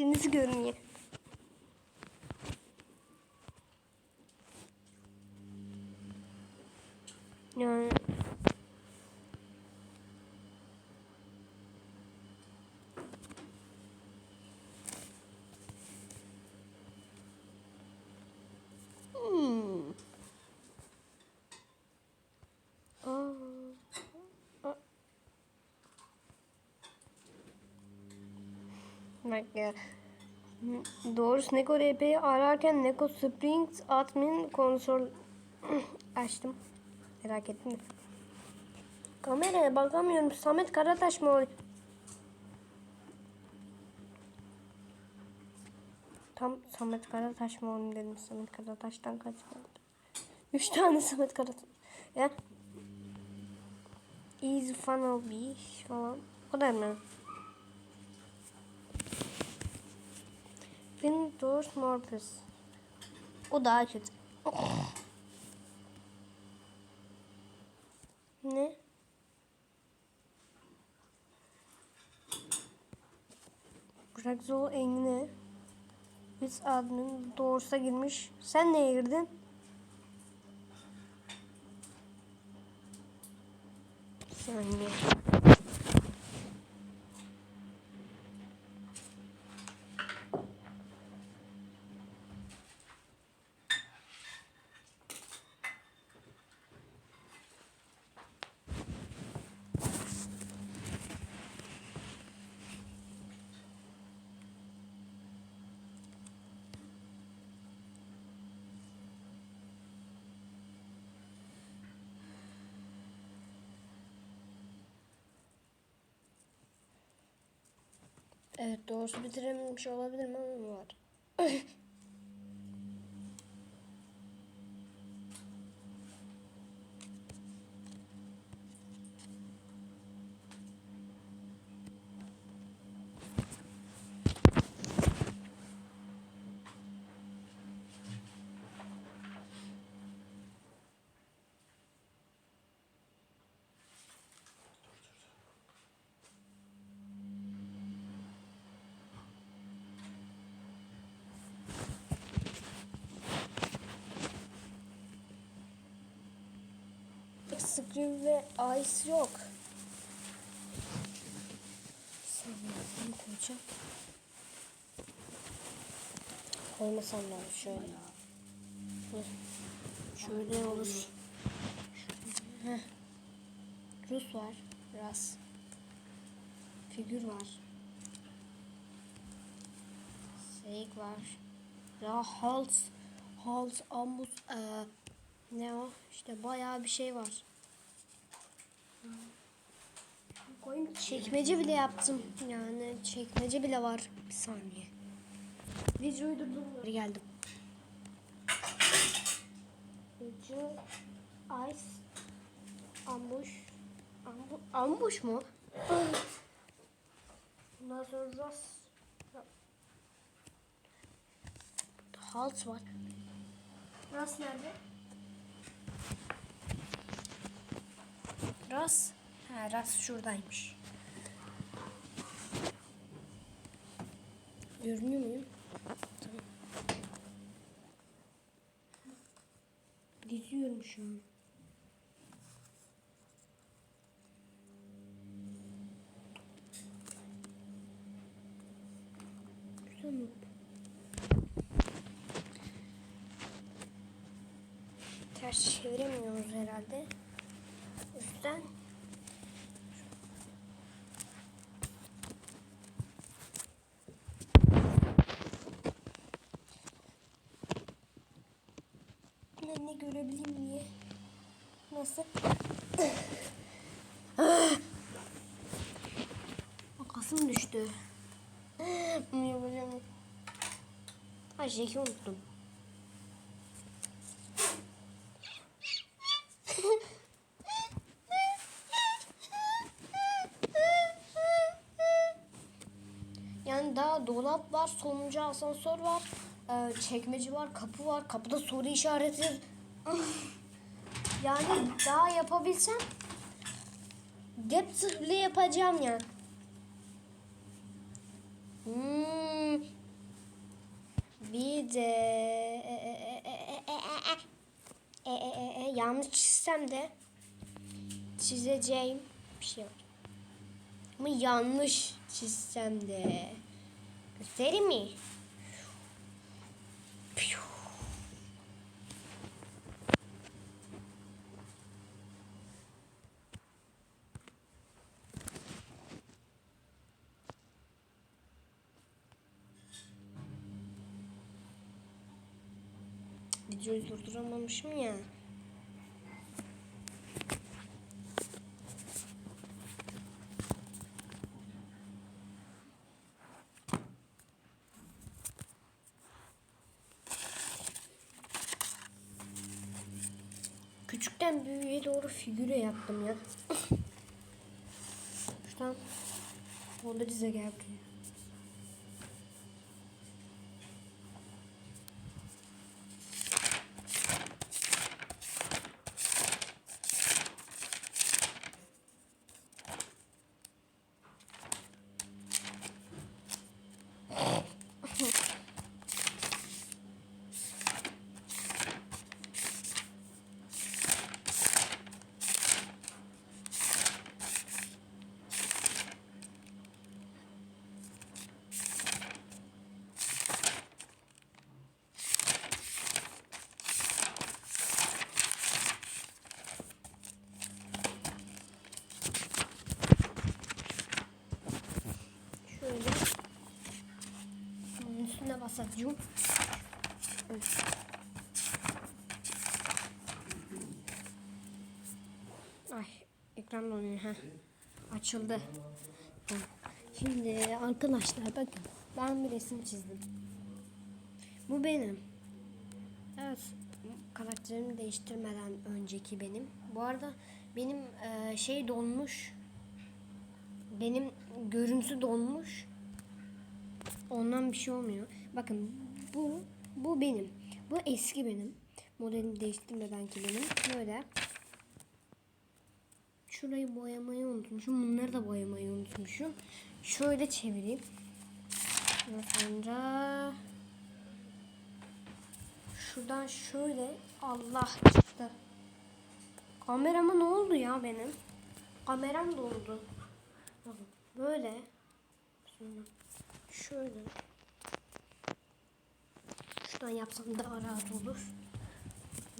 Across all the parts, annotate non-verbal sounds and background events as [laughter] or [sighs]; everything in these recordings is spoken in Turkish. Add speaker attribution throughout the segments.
Speaker 1: kırmızı görünüyor. Yani Hmm. Aa. Aa. Bak ya. Doğrusu Neko RP'yi ararken Neko Springs admin konsol [clears throat] açtım. Merak ettim. Kameraya bakamıyorum. Samet Karataş mı o? Tam Samet Karataş mı onu dedim. Samet Karataş'tan kaçmadı. Üç tane Samet Karataş. Ya. Easy Funnel Bee falan. O kadar mı? Windows Morpheus. O daha kötü. Ne? Bırakzo Engin'e biz admin doğrusa girmiş. Sen neye girdin? Bir saniye. Evet doğrusu bitirememiş olabilirim ama var. [laughs] Screw ve Ice yok. Sanırım koyacağım. Koymasam da şöyle. Şöyle olur. Heh. Rus var. Ras. Figür var. Seyik var. Ya Hals. Hals, Ambus. Ee, ne o? İşte bayağı bir şey var. Çekmece bile yaptım. Yani çekmece bile var. Bir saniye. Videoyu durdurdum. Geri geldim. Video, ice, ambush. Ambu, ambush mu? Ondan sonra ras. Halt var. Ras nerede? Ras. Ha, ras şuradaymış. Görünüyor muyum? Tamam. Şu an. Ters çeviremiyoruz herhalde. Yüzden ne, ne görebileyim diye. Nasıl? Kasım düştü. Bunu yapacağım. Ha Jack'i unuttum. Yani daha dolap var, sonuncu asansör var, e, çekmece var, kapı var, kapıda soru işareti. yani daha yapabilsem depth bile yapacağım yani. Hmm, Bir de e, e, e, e, e, e, e, e, e, yanlış çizsem de çizeceğim bir şey var. Ama yanlış çizsem de göstereyim mi? Videoyu durduramamışım ya. Figüre yaptım ya. Şuradan orada dize gel buraya. Şöyle. Bunun Evet. Ay ekran donuyor ha. Açıldı. Şimdi arkadaşlar bakın ben bir resim çizdim. Bu benim. Evet karakterimi değiştirmeden önceki benim. Bu arada benim e, şey donmuş. Benim görüntü donmuş. Ondan bir şey olmuyor. Bakın bu bu benim. Bu eski benim. Modelimi değiştirmedenki benim. Böyle. Şurayı boyamayı unutmuşum. Bunları da boyamayı unutmuşum. Şöyle çevireyim. Sonra şuradan şöyle Allah çıktı. Kamerama ne oldu ya benim? Kameram doldu. Böyle. Şöyle. Şuradan yapsam daha rahat olur.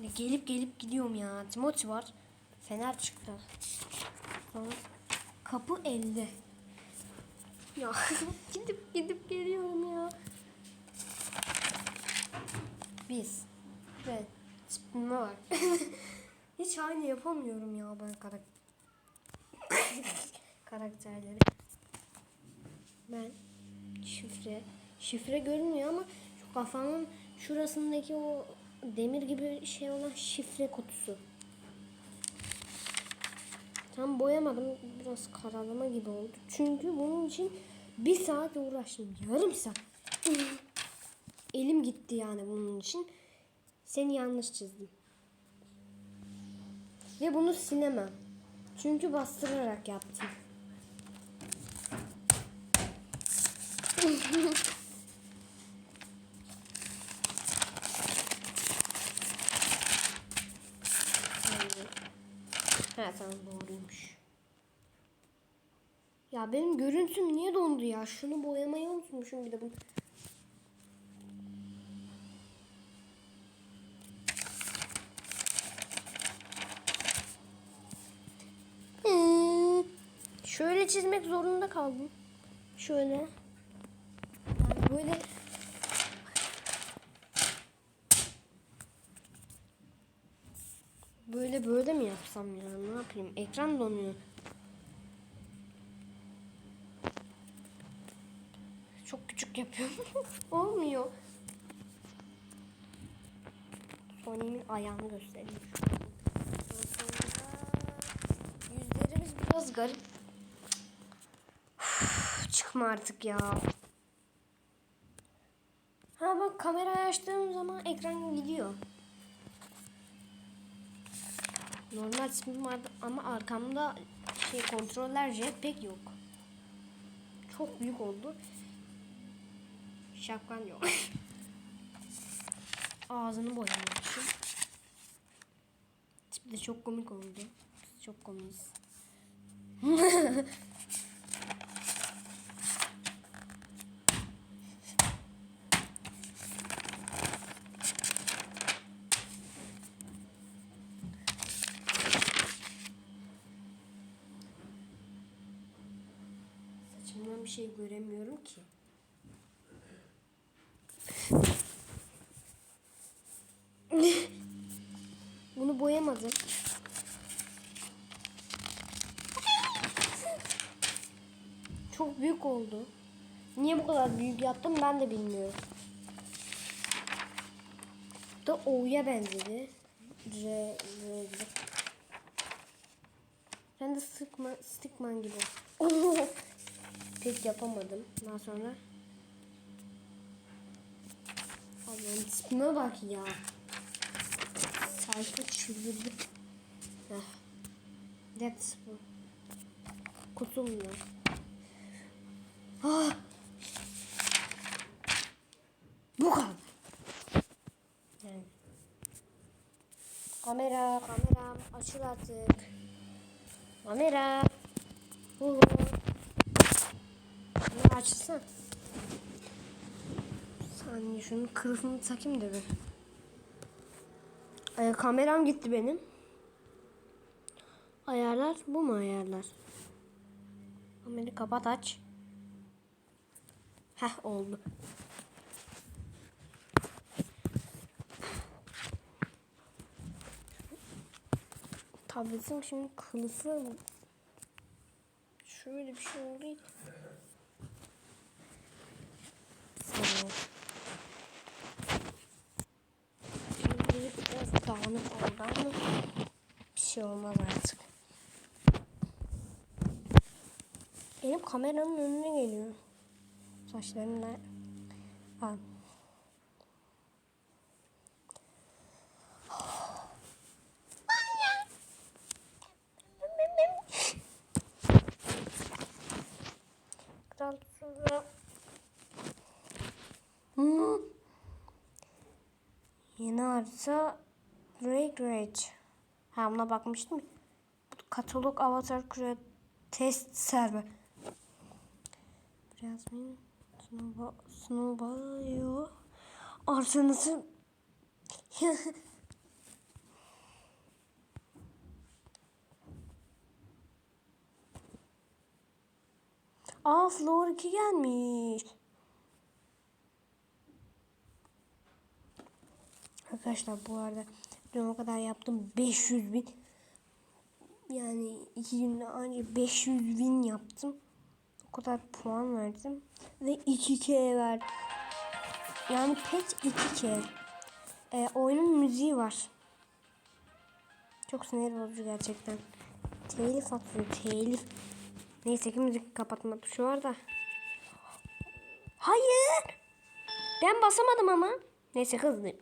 Speaker 1: Ne gelip gelip gidiyorum ya. Timothy var. Fener çıktı. Kapı elde. Ya [laughs] gidip gidip geliyorum ya. Biz. Ve tipime bak. [laughs] Hiç aynı yapamıyorum ya ben karak [laughs] karakterleri. Ben şifre. Şifre görünmüyor ama şu kafamın şurasındaki o demir gibi şey olan şifre kutusu. Tam boyamadım. Biraz karalama gibi oldu. Çünkü bunun için bir saat uğraştım. Yarım saat. Elim gitti yani bunun için. Seni yanlış çizdim. Ve bunu silemem. Çünkü bastırarak yaptım. Tamam doğruymuş. Ya benim görüntüm niye dondu ya? Şunu boyamayı unutmuşum bir de bunu. Hmm, Şöyle çizmek zorunda kaldım. Şöyle. Böyle Böyle böyle mi yapsam ya? Ne yapayım? Ekran donuyor. Çok küçük yapıyorum. [laughs] Olmuyor. Sony'min ayağını göstereyim. Yüzlerimiz biraz garip. Üf, [sighs] Çıkma artık ya. Ha bak kamerayı açtığım zaman ekran gidiyor. Normal ismim vardı ama arkamda şey kontroller jetpack yok. Çok büyük oldu. Şapkan yok. [laughs] Ağzını boyamışım. Tipi de çok komik oldu. Çok komiyiz. [laughs] Saçımdan bir şey göremiyorum ki. [laughs] Bunu boyamadım. Çok büyük oldu. Niye bu kadar büyük yaptım ben de bilmiyorum. Da O'ya benzedi. R, R gibi. Ben de sıkma, stickman gibi. [laughs] Pek yapamadım. Daha sonra. Allah'ım tipime bak ya. Sayfa çıldırdı. That's bu. Kutumda. Ah. Bu kadar. Yani. Kamera, kameram açıl artık. Kamera. Uhu. Açılsın. Saniye şunun kılıfını takayım da bir. Ee, kameram gitti benim. Ayarlar bu mu ayarlar? Kamerayı kapat aç. Heh oldu. Tabletim şimdi kılıfı şöyle bir şey oldu. Tamam. Şimdi biraz dağınık oldu ama bir şey olmaz artık. Benim kameranın önüne geliyor. Saçlarımla. Hmm. Yeni harita Rage. Ha buna bakmıştım. Katalog Avatar Create Test Server. Biraz mı? Snowball, yok. Arsanızı [laughs] Aa Floor 2 gelmiş. Arkadaşlar bu arada dün o kadar yaptım 500 bin. Yani iki günde ancak 500 bin yaptım. O kadar puan verdim. Ve 2K verdim. Yani pet 2K. Ee, oyunun müziği var. Çok sinir bozucu gerçekten. Telif atıyor telif. Neyse ki müzik kapatma tuşu var da. Hayır. Ben basamadım ama. Neyse hızlıyım.